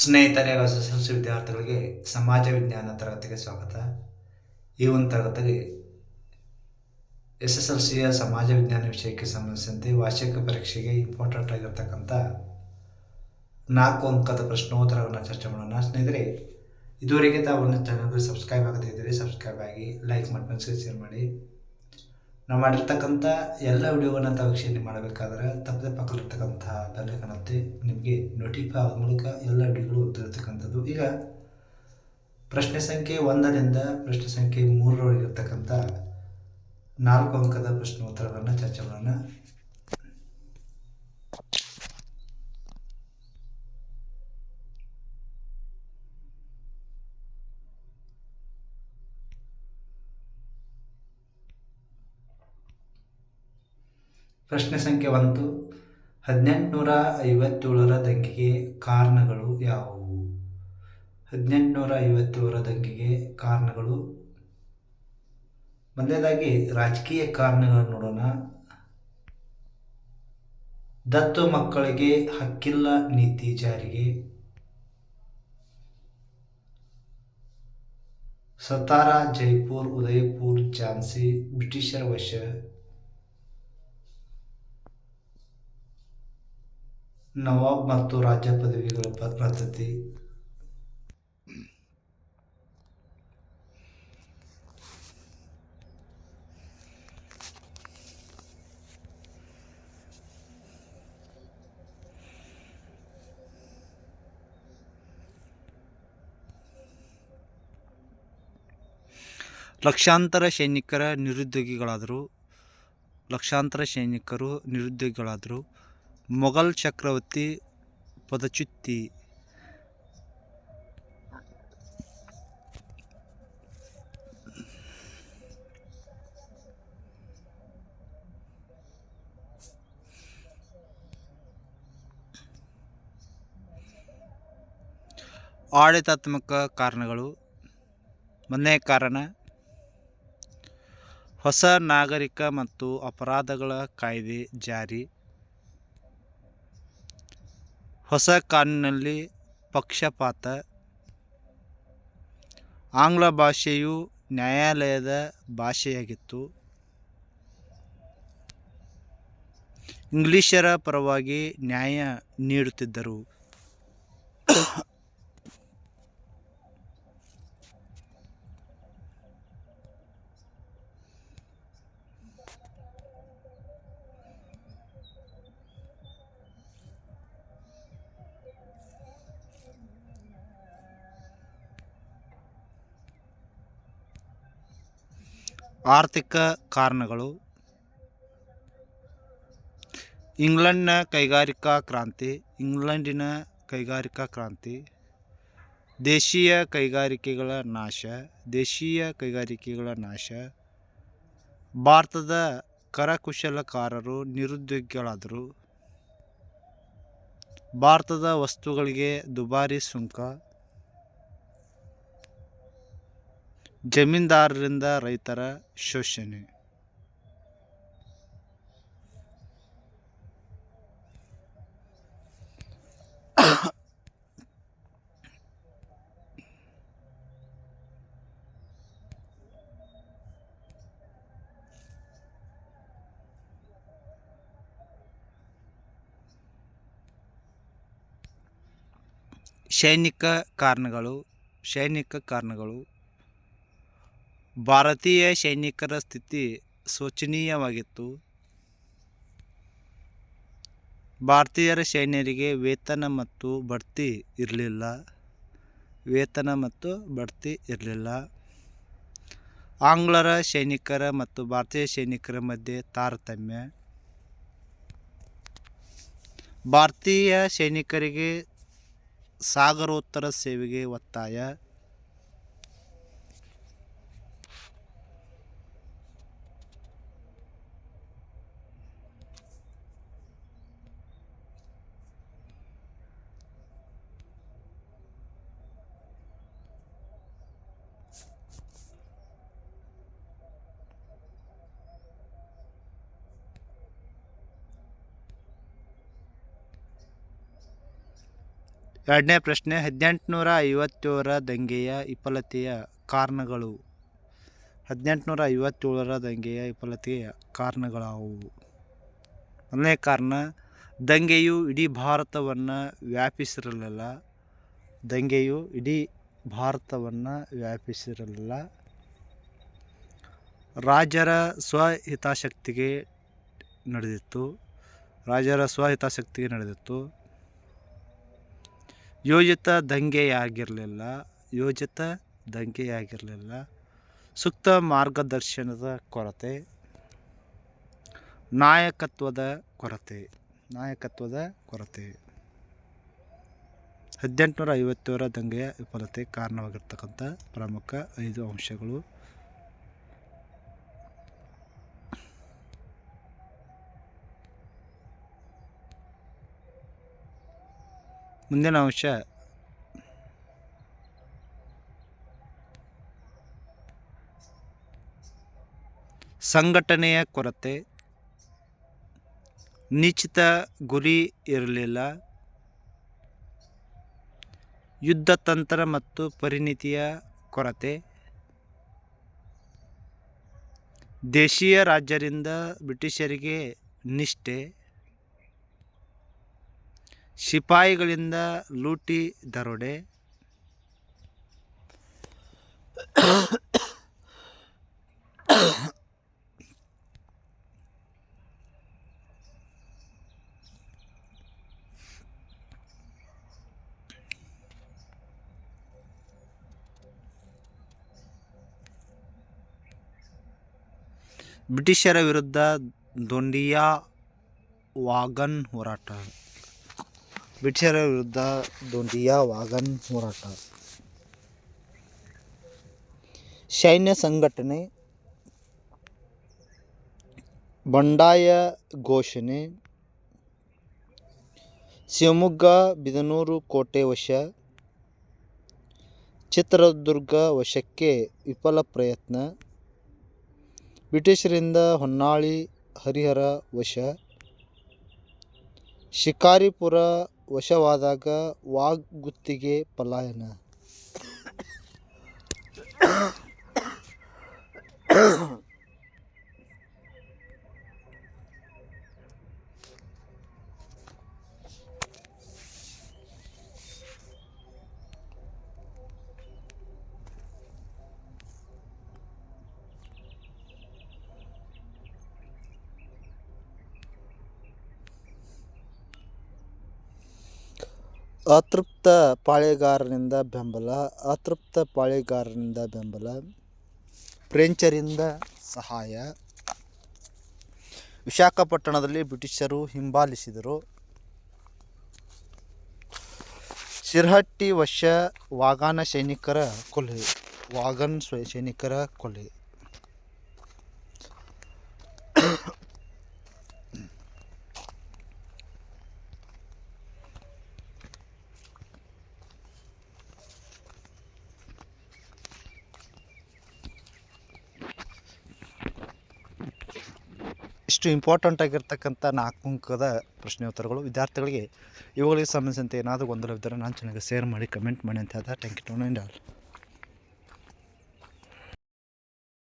ಸ್ನೇಹಿತರೆ S S L C ವಿದ್ಯಾರ್ಥಿಗಳಿಗೆ ಸಮಾಜ ವಿಜ್ಞಾನ ತರಗತಿಗೆ ಸ್ವಾಗತ. ಈ ಒಂದು ತರಗತಿಗೆ ಎಸ್ ಎಸ್ ಎಲ್ ಸಿಯ ಸಮಾಜ ವಿಜ್ಞಾನ ವಿಷಯಕ್ಕೆ ಸಂಬಂಧಿಸಿದಂತೆ ವಾರ್ಷಿಕ ಪರೀಕ್ಷೆಗೆ ಇಂಪಾರ್ಟೆಂಟ್ ಆಗಿರ್ತಕ್ಕಂಥ ನಾಲ್ಕು ಅಂಕದ ಪ್ರಶ್ನೋತ್ತರವನ್ನು ಚರ್ಚೆ ಮಾಡೋಣ. ಸ್ನೇಹಿತರೆ, ಇದುವರೆಗೆ ತಾವು ಚಾನಲ್ಗೆ ಸಬ್ಸ್ಕ್ರೈಬ್ ಆಗದೇ ಇದ್ದರೆ ಸಬ್ಸ್ಕ್ರೈಬ್ ಆಗಿ ಲೈಕ್ ಮಾಡಿ ಫ್ರೆಂಡ್ಸ್ಗೆ ಶೇರ್ ಮಾಡಿ. ನಾವು ಮಾಡಿರ್ತಕ್ಕಂಥ ಎಲ್ಲ ವಿಡಿಯೋಗಳನ್ನ ತಾವು ವೀಕ್ಷಣೆ ಮಾಡಬೇಕಾದ್ರೆ ತಪ್ಪದೆ ಪಕ್ಕದಲ್ಲಿರ್ತಕ್ಕಂಥ ಕಾಣುತ್ತೆ ನಿಮಗೆ ನೋಟಿಫೈ ಆದ ಮೂಲಕ ಎಲ್ಲ ವಿಡಿಯೋಗಳು ಇರ್ತಕ್ಕಂಥದ್ದು ಈಗ ಪ್ರಶ್ನೆ ಸಂಖ್ಯೆ ಒಂದರಿಂದ ಪ್ರಶ್ನೆ ಸಂಖ್ಯೆ ಮೂರರವರೆಗೆ ಇರ್ತಕ್ಕಂಥ ನಾಲ್ಕು ಅಂಕದ ಪ್ರಶ್ನೋತ್ತರಗಳನ್ನು ಚರ್ಚೆ ಪ್ರಶ್ನೆ ಸಂಖ್ಯೆ ಒಂದು. ಹದಿನೆಂಟುನೂರ ಐವತ್ತೇಳರ ದಂಗೆಗೆ ಕಾರಣಗಳು ಯಾವುವು? ಹದಿನೆಂಟುನೂರ ಐವತ್ತೇಳರ ದಂಗೆಗೆ ಕಾರಣಗಳು? ಮೊದಲನೇದಾಗಿ ರಾಜಕೀಯ ಕಾರಣಗಳನ್ನು ನೋಡೋಣ. ದತ್ತು ಮಕ್ಕಳಿಗೆ ಹಕ್ಕಿಲ್ಲ ನೀತಿ ಜಾರಿಗೆ. ಸತಾರಾ, ಜೈಪುರ್, ಉದಯಪುರ್, ಝಾನ್ಸಿ, ಬ್ರಿಟಿಷರ ವಶ. ನವಾಬ್ ಮತ್ತು ರಾಜ್ಯ ಪದವಿಗಳ ಪದ್ಧತಿ ಲಕ್ಷಾಂತರ ಸೈನಿಕರ ನಿರುದ್ಯೋಗಿಗಳಾದರು ಲಕ್ಷಾಂತರ ಸೈನಿಕರು ನಿರುದ್ಯೋಗಿಗಳಾದರು ಮೊಘಲ್ ಚಕ್ರವರ್ತಿ ಪದಚ್ಯುತಿ. ಆಡಳಿತಾತ್ಮಕ ಕಾರಣಗಳು. ಮೊನ್ನೆ ಕಾರಣ ಹೊಸ ನಾಗರಿಕ ಮತ್ತು ಅಪರಾಧಗಳ ಕಾಯ್ದೆ ಜಾರಿ. ಹೊಸ ಕಾನೂನಿನಲ್ಲಿ ಪಕ್ಷಪಾತ. ಆಂಗ್ಲ ಭಾಷೆಯು ನ್ಯಾಯಾಲಯದ ಭಾಷೆಯಾಗಿತ್ತು. ಇಂಗ್ಲಿಷರ ಪರವಾಗಿ ನ್ಯಾಯ ನೀಡುತ್ತಿದ್ದರು. ಆರ್ಥಿಕ ಕಾರಣಗಳು. ಇಂಗ್ಲೆಂಡ್ನ ಕೈಗಾರಿಕಾ ಕ್ರಾಂತಿ, ಇಂಗ್ಲೆಂಡಿನ ಕೈಗಾರಿಕಾ ಕ್ರಾಂತಿ, ದೇಶೀಯ ಕೈಗಾರಿಕೆಗಳ ನಾಶ, ದೇಶೀಯ ಕೈಗಾರಿಕೆಗಳ ನಾಶ, ಭಾರತದ ಕರಕುಶಲಕಾರರು, ನಿರುದ್ಯೋಗಿಗಳಾದರು, ಭಾರತದ ವಸ್ತುಗಳಿಗೆ ದುಬಾರಿ ಸುಂಕ ಜಮೀನ್ದಾರರಿಂದ ರೈತರ ಶೋಷಣೆ. ಸೈನಿಕ ಕಾರಣಗಳು ಸೈನಿಕ ಕಾರಣಗಳು ಭಾರತೀಯ ಸೈನಿಕರ ಸ್ಥಿತಿ ಶೋಚನೀಯವಾಗಿತ್ತು. ಭಾರತೀಯರ ಸೈನ್ಯರಿಗೆ ವೇತನ ಮತ್ತು ಬಡ್ತಿ ಇರಲಿಲ್ಲ. ವೇತನ ಮತ್ತು ಬಡ್ತಿ ಇರಲಿಲ್ಲ. ಆಂಗ್ಲರ ಸೈನಿಕರ ಮತ್ತು ಭಾರತೀಯ ಸೈನಿಕರ ಮಧ್ಯೆ ತಾರತಮ್ಯ. ಭಾರತೀಯ ಸೈನಿಕರಿಗೆ ಸಾಗರೋತ್ತರ ಸೇವೆಗೆ ಒತ್ತಾಯ. ಎರಡನೇ ಪ್ರಶ್ನೆ ಹದಿನೆಂಟುನೂರ ಐವತ್ತೇಳರ ದಂಗೆಯ ವಿಫಲತೆಯ ಕಾರಣಗಳು. ಹದಿನೆಂಟುನೂರ ಐವತ್ತೇಳರ ದಂಗೆಯ ವಿಫಲತೆಯ ಕಾರಣಗಳಾವುವು ಒಂದನೇ ಕಾರಣ, ದಂಗೆಯು ಇಡೀ ಭಾರತವನ್ನು ವ್ಯಾಪಿಸಿರಲಿಲ್ಲ. ದಂಗೆಯು ಇಡೀ ಭಾರತವನ್ನು ವ್ಯಾಪಿಸಿರಲಿಲ್ಲ. ರಾಜರ ಸ್ವಹಿತಾಸಕ್ತಿಗೆ ನಡೆದಿತ್ತು. ರಾಜರ ಸ್ವಹಿತಾಸಕ್ತಿಗೆ ನಡೆದಿತ್ತು. ಯೋಜಿತ ದಂಗೆಯಾಗಿರಲಿಲ್ಲ ಯೋಜಿತ ದಂಗೆಯಾಗಿರಲಿಲ್ಲ. ಸೂಕ್ತ ಮಾರ್ಗದರ್ಶನದ ಕೊರತೆ, ನಾಯಕತ್ವದ ಕೊರತೆ ನಾಯಕತ್ವದ ಕೊರತೆ. ಹದಿನೆಂಟುನೂರ ಐವತ್ತೇಳರ ದಂಗೆಯ ವಿಫಲತೆ ಕಾರಣವಾಗಿರ್ತಕ್ಕಂಥ ಪ್ರಮುಖ ಐದು ಅಂಶಗಳು ಮುಂದಿನ ಅಂಶ. ಸಂಘಟನೆಯ ಕೊರತೆ. ನಿಶ್ಚಿತ ಗುರಿ ಇರಲಿಲ್ಲ. ಯುದ್ಧ ತಂತ್ರ ಮತ್ತು ಪರಿಣಿತಿಯ ಕೊರತೆ. ದೇಶೀಯ ರಾಜ್ಯರಿಂದ ಬ್ರಿಟಿಷರಿಗೆ ನಿಷ್ಠೆ. ಶಿಪಾಯಿಗಳಿಂದ ಲೂಟಿ ದರೋಡೆ. ಬ್ರಿಟಿಷರ ವಿರುದ್ಧ ದೊಂಡಿಯಾ ವಾಗನ್ ಹೋರಾಟ. ಬ್ರಿಟಿಷರ ವಿರುದ್ಧ ದೊಂಡಿಯ ವಾಗನ್ ಹೋರಾಟ. ಸೈನ್ಯ ಸಂಘಟನೆ ಬಂಡಾಯ ಘೋಷಣೆ. ಶಿವಮೊಗ್ಗ, ಬಿದನೂರು, ಕೋಟೆ ವಶ. ಚಿತ್ರದುರ್ಗ ವಶಕ್ಕೆ ವಿಫಲ ಪ್ರಯತ್ನ. ಬ್ರಿಟಿಷರಿಂದ ಹೊನ್ನಾಳಿ ಹರಿಹರ ವಶ. ಶಿಕಾರಿಪುರ ವಶವಾದಾಗ ವಾಗ್ಗುತ್ತಿಗೆ ಪಲಾಯನ. ಅತೃಪ್ತ ಪಾಳೆಗಾರರಿಂದ ಬೆಂಬಲ, ಅತೃಪ್ತ ಪಾಳೆಗಾರರಿಂದ ಬೆಂಬಲ ಫ್ರೆಂಚರಿಂದ ಸಹಾಯ. ವಿಶಾಖಪಟ್ಟಣದಲ್ಲಿ ಬ್ರಿಟಿಷರು ಹಿಂಬಾಲಿಸಿದರು. ಶಿರಹಟ್ಟಿ ವಶ ವಾಗಾನ ಸೈನಿಕರ ಕೊಲೆ, ವಾಗನ್ ಸೈನಿಕರ ಕೊಲೆ. ಇಷ್ಟು ಇಂಪಾರ್ಟೆಂಟ್ ಆಗಿರ್ತಕ್ಕಂಥ ನಾಲ್ಕು ಅಂಕದ ಪ್ರಶ್ನೆ ಉತ್ತರಗಳು ವಿದ್ಯಾರ್ಥಿಗಳಿಗೆ ಇವುಗಳಿಗೆ ಸಂಬಂಧಿಸಿದಂತೆ ಏನಾದರೂ ಗೊಂದಲವಿದ್ದರೆ ನಾನು ಚೆನ್ನಾಗಿ ಶೇರ್ ಮಾಡಿ ಕಮೆಂಟ್ ಮಾಡಿ ಅಂತ ಹೇಳ್ತಾ ಥ್ಯಾಂಕ್ ಯು ಟು ಆಲ್